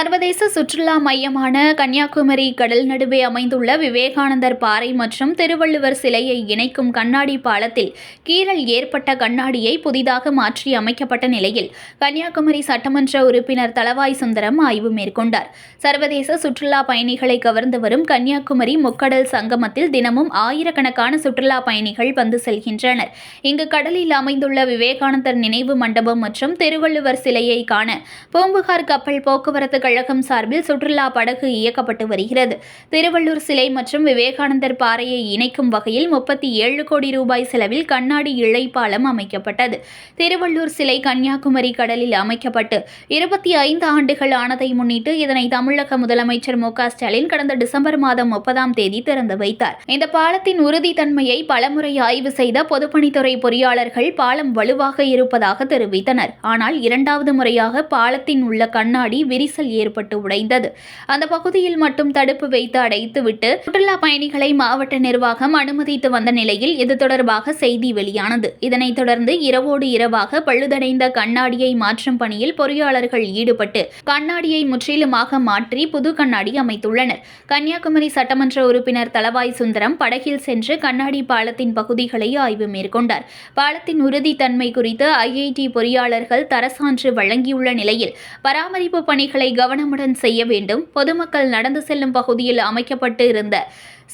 சர்வதேச சுற்றுலா மையமான கன்னியாகுமரி கடல் நடுவே அமைந்துள்ள விவேகானந்தர் பாறை மற்றும் திருவள்ளுவர் சிலையை இணைக்கும் கண்ணாடி பாலத்தில் கீறல் ஏற்பட்ட கண்ணாடியை புதிதாக மாற்றி அமைக்கப்பட்ட நிலையில் கன்னியாகுமரி சட்டமன்ற உறுப்பினர் தளவாய் சுந்தரம் ஆய்வு மேற்கொண்டார். சர்வதேச சுற்றுலா பயணிகளை கவர்ந்து வரும் கன்னியாகுமரி முக்கடல் சங்கமத்தில் தினமும் ஆயிரக்கணக்கான சுற்றுலா பயணிகள் வந்து செல்கின்றனர். இங்கு கடலில் அமைந்துள்ள விவேகானந்தர் நினைவு மண்டபம் மற்றும் திருவள்ளுவர் சிலையை காண பூம்புகார் கப்பல் போக்குவரத்து கழகம் சார்பில் சுற்றுலா படகு இயக்கப்பட்டு வருகிறது. திருவள்ளூர் சிலை மற்றும் விவேகானந்தர் பாறையை இணைக்கும் வகையில் முப்பத்தி ஏழு கோடி ரூபாய் செலவில் கண்ணாடி இழை பாலம் அமைக்கப்பட்டது. திருவள்ளூர் சிலை கன்னியாகுமரி கடலில் அமைக்கப்பட்டு இருபத்தி ஐந்து ஆண்டுகள் ஆனதை முன்னிட்டு இதனை தமிழக முதலமைச்சர் மு ஸ்டாலின் கடந்த டிசம்பர் மாதம் முப்பதாம் தேதி திறந்து வைத்தார். இந்த பாலத்தின் உறுதித்தன்மையை பலமுறை ஆய்வு செய்த பொதுப்பணித்துறை பொறியாளர்கள் பாலம் வலுவாக இருப்பதாக தெரிவித்தனர். ஆனால் இரண்டாவது முறையாக பாலத்தின் உள்ள கண்ணாடி விரிசல் ஏற்பட்டு உடைந்தது. அந்த பகுதியில் மட்டும் தடுப்பு வைத்து அடைத்துவிட்டு சுற்றுலா பயணிகளை மாவட்ட நிர்வாகம் அனுமதித்து வந்த நிலையில் இது தொடர்பாக செய்தி வெளியானது. இதனைத் தொடர்ந்து இரவோடு இரவாக பழுதடைந்த கண்ணாடியை மாற்றும் பணியில் பொறியாளர்கள் ஈடுபட்டு கண்ணாடியை முற்றிலுமாக மாற்றி புது கண்ணாடி அமைத்துள்ளனர். கன்னியாகுமரி சட்டமன்ற உறுப்பினர் தளவாய் சுந்தரம் படகில் சென்று கண்ணாடி பாலத்தின் பகுதிகளை ஆய்வு மேற்கொண்டார். பாலத்தின் உறுதித்தன்மை குறித்து ஐஐடி பொறியாளர்கள் தரசான்று வழங்கியுள்ள நிலையில் பராமரிப்பு பணிகளை கவனமுடன் செய்ய வேண்டும். பொதுமக்கள் நடந்து செல்லும் பகுதியில் அமைக்கப்பட்டு இருந்த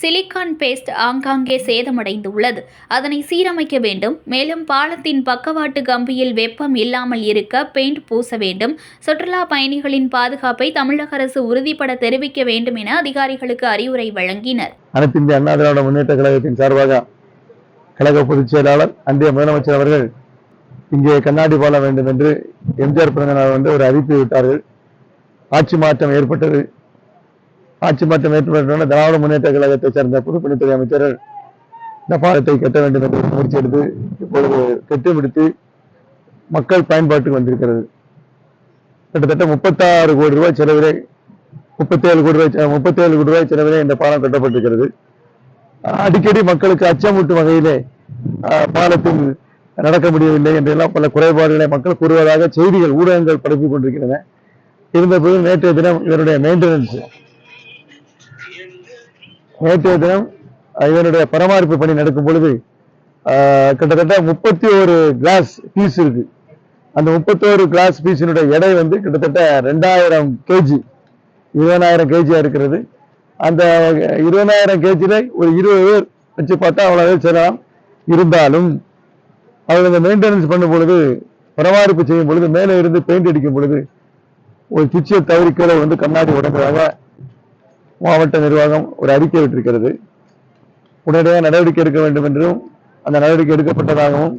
சிலிக்கான் பேஸ்ட் ஆங்காங்கே சேதமடைந்துள்ளது. அதனை சீரமைக்க வேண்டும். மேலும் பாலத்தின் பக்கவாட்டு கம்பியில் வெப்பம் இல்லாமல் இருக்க பெயிண்ட் பூச வேண்டும். சுற்றுலா பயணிகளின் பாதுகாப்பை தமிழக அரசு உறுதிப்பட தெரிவிக்க வேண்டும் என அதிகாரிகளுக்கு அறிவுரை வழங்கினர். அனைத்து இந்திய அண்ணா திராவிட முன்னேற்ற கழகத்தின் சார்பாக கழக பொதுச் செயலாளர் அன்றைய முதலமைச்சர் அவர்கள் இங்கே கண்ணாடி பாலம் வேண்டும் என்று எம்ஜிஆர் பிறந்தநாள் வந்து ஒரு அறிவிப்பு விட்டார்கள். ஆட்சி மாற்றம் ஏற்பட்டது. ஆட்சி மாற்றம் ஏற்பட்டவுடனே திராவிட முன்னேற்ற கழகத்தை சேர்ந்த பொதுப்பணித்துறை அமைச்சர்கள் இந்த பாலத்தை கட்ட வேண்டும் என்று முயற்சி எடுத்து இப்பொழுது திட்டமிடுத்து மக்கள் பயன்பாட்டுக்கு வந்திருக்கிறது. கிட்டத்தட்ட முப்பத்தாறு கோடி ரூபாய் செலவிலே முப்பத்தேழு கோடி ரூபாய் முப்பத்தேழு கோடி ரூபாய் செலவிலே இந்த பாலம் கட்டப்பட்டிருக்கிறது. அடிக்கடி மக்களுக்கு அச்சமூட்டும் வகையிலே பாலத்தில் நடக்க முடியவில்லை என்றெல்லாம் பல குறைபாடுகளை மக்கள் கூறுவதாக செய்திகள் ஊடகங்கள் பரப்பிக் கொண்டிருக்கின்றன. இருந்தபோது நேற்றைய தினம் இவருடைய மெயின்டெனன்ஸ் நேற்றைய தினம் இவனுடைய பராமரிப்பு பணி நடக்கும் பொழுது கிட்டத்தட்ட முப்பத்தி ஒரு கிளாஸ் பீஸ் இருக்கு. அந்த முப்பத்தோரு கிளாஸ் பீஸினுடைய எடை வந்து கிட்டத்தட்ட ரெண்டாயிரம் கேஜி இருபதாயிரம் கேஜியா இருக்கிறது. அந்த இருபதாயிரம் கேஜியில ஒரு இருபது பேர் வச்சு பார்த்தா அவ்வளவு செல்லலாம் இருந்தாலும் அவங்க அந்த மெயின்டெனன்ஸ் பண்ணும் பொழுது பராமரிப்பு செய்யும் பொழுது மேலே இருந்து பெயிண்ட் அடிக்கும் பொழுது ஒரு குச்சியை தவறி கீழே வந்து கண்ணாடி உடைந்ததாக மாவட்ட நிர்வாகம் ஒரு அறிக்கை விட்டிருக்கிறது. உடனடியாக நடவடிக்கை எடுக்க வேண்டும் என்றும் அந்த நடவடிக்கை எடுக்கப்பட்டதாகவும்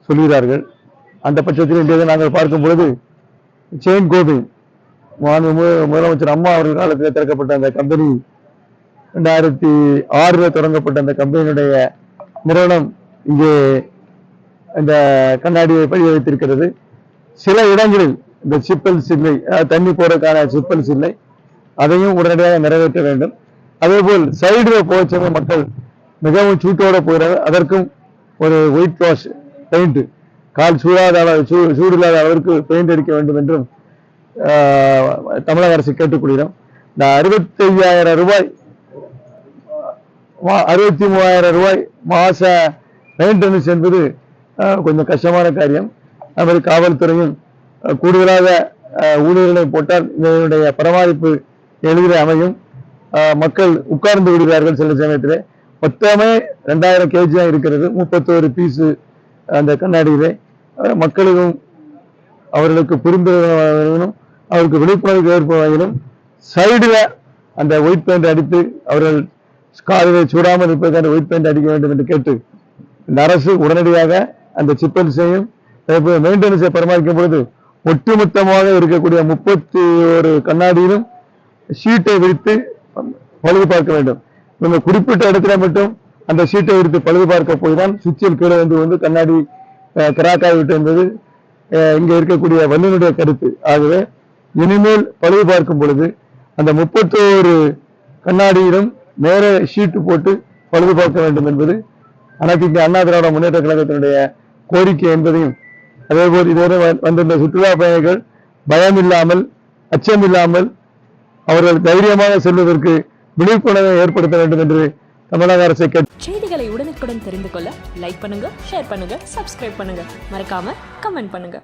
சொல்கிறார்கள். அந்த பட்சத்தில் இன்றைய நாங்கள் பார்க்கும் பொழுது செயின் கோபிங் மாண்பு மு- முதலமைச்சர் அம்மா அவர்கள் காலத்தில் திறக்கப்பட்ட அந்த கம்பெனி ரெண்டாயிரத்தி ஆறில் தொடங்கப்பட்ட அந்த கம்பெனியுடைய நிறுவனம் இங்கே இந்த கண்ணாடியை பதிய வைத்திருக்கிறது. சில இடங்களில் இந்த சிப்பல்ஸ் இல்லை தண்ணி போறதுக்கான சிப்பல்ஸ் இல்லை அதையும் உடனடியாக நிறைவேற்ற வேண்டும். அதேபோல் சைடில் போச்சவங்க மக்கள் மிகவும் சூட்டோட போகிறார்கள். அதற்கும் ஒரு ஒயிட் வாஷ் பெயிண்ட் கால் சூடாத அளவு சூடு இல்லாத அளவிற்கு பெயிண்ட் அடிக்க வேண்டும் என்றும் தமிழக அரசு கேட்டுக்கொள்கிறோம். இந்த அறுபத்தி ஐயாயிரம் ரூபாய் மா- அறுபத்தி மூவாயிரம் ரூபாய் மாச மெயின்டெனன்ஸ் என்பது கொஞ்சம் கஷ்டமான காரியம். அது மாதிரி காவல்துறையும் கூடுதலாக ஊழியர்களை போட்டால் இதனுடைய பராமரிப்பு எளிதில் அமையும். மக்கள் உட்கார்ந்து விடுகிறார்கள் சில சமயத்தில். மொத்தமே ரெண்டாயிரம் கேஜி தான் இருக்கிறது. முப்பத்தோரு பீஸு அந்த கண்ணாடியிலே. மக்களுக்கும் அவர்களுக்கு புரிந்து அவருக்கு விழிப்புணர்வு ஏற்ப வகையிலும் சைடில் அந்த ஒயிட் பெயிண்ட் அடித்து அவர்கள் காலிலே சூடாமல் இருப்பதற்கான ஒயிட் பெயிண்ட் அடிக்க வேண்டும் என்று கேட்டு இந்த அரசு உடனடியாக அந்த சிப்பன்ஸையும் மெயின்டெனன்ஸை பராமரிக்கும் பொழுது ஒட்டுமொத்தமாக இருக்கக்கூடிய முப்பத்தி ஒரு கண்ணாடியிலும் ஷீட்டை விரித்து பழுது பார்க்க வேண்டும். நம்ம குறிப்பிட்ட இடத்துல மட்டும் அந்த ஷீட்டை விரித்து பழுது பார்க்க போய் தான் சுவிட்சில் கீழே வந்து வந்து கண்ணாடி கிராக்காகிவிட்டு என்பது இங்கே இருக்கக்கூடிய வல்லுநருடைய கருத்து. ஆகவே இனிமேல் பழுது பார்க்கும் பொழுது அந்த முப்பத்தோரு கண்ணாடியிலும் நேர ஷீட்டு போட்டு பழுது பார்க்க வேண்டும் என்பது அனைத்து இந்திய அண்ணா திராவிட முன்னேற்ற கழகத்தினுடைய கோரிக்கை என்பதையும் அதேபோல் இதுவரை வந்திருந்த சுற்றுலா பயணிகள் பயம் இல்லாமல் அச்சம் இல்லாமல் அவர்கள் தைரியமாக செல்வதற்கு விழிப்புணர்வை ஏற்படுத்த வேண்டும் என்று தமிழக அரசை கேட்டு செய்திகளை உடனுக்குடன் தெரிந்து கொள்ள லைக் பண்ணுங்க ஷேர் பண்ணுங்க சப்ஸ்கிரைப் பண்ணுங்க. மறக்காம கமெண்ட் பண்ணுங்க.